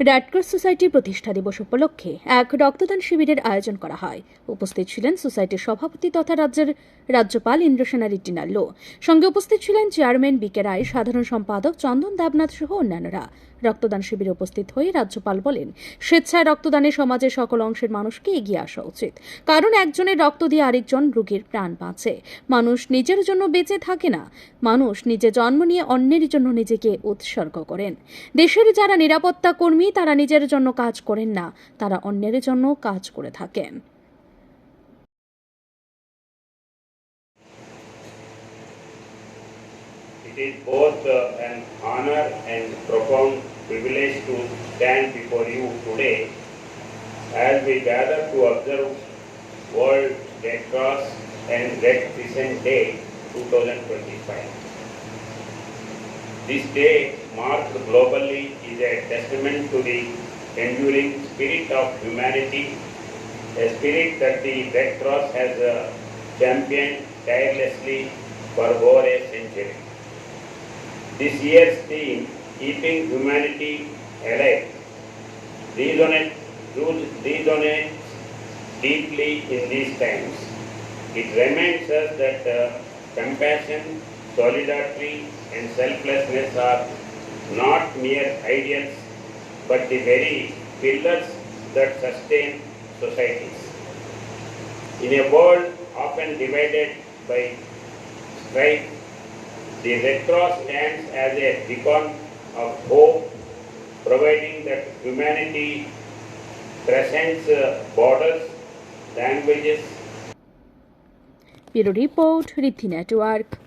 Red Cross সোসাইটির প্রতিষ্ঠা দিবস উপলক্ষে এক রক্তদান শিবিরের আয়োজন করা হয়। উপস্থিত ছিলেন সোসাইটির সভাপতি তথা রাজ্যের রাজ্যপাল ইন্দ্রসেনা রেড্ডি নাল্লো সঙ্গে উপস্থিত ছিলেন চেয়ারম্যান বিকে রায় সাধারণ সম্পাদক চন্দন দেবনাথ সহ অন্যান্যরা। রক্তদান শিবিরে উপস্থিত হয়ে রাজ্যপাল বলেন স্বেচ্ছায় রক্তদানে সমাজের সকল অংশের মানুষকে এগিয়ে আসা উচিত। কারণ একজনের রক্ত দিয়ে আরেকজন রোগীর প্রাণ বাঁচে। মানুষ নিজের জন্য বেঁচে থাকে না। মানুষ নিজে জন্ম নিয়ে অন্যের জন্য নিজেকে উৎসর্গ করেন। দেশের যারা নিরাপত্তা কর্মী তারা নিজের জন্য কাজ করেন না। তারা অন্যের জন্য কাজ করে থাকেন। It is both uh, an honor and profound privilege to stand before you today as we gather to observe World Red Cross and Red Crescent Day 2025. This day marked globally is a testament to the enduring spirit of humanity, a spirit that the Red Cross has uh, championed tirelessly for over a century. This year's theme, Keeping Humanity Alive, resonates, resonates deeply in these times. It reminds us that uh, compassion, solidarity, and selflessness are not mere ideals, but the very pillars that sustain societies. In a world often divided by strife, the Red Cross stands as a beacon of hope, providing that humanity transcends uh, borders, languages. Bureau Report, Rithi Network.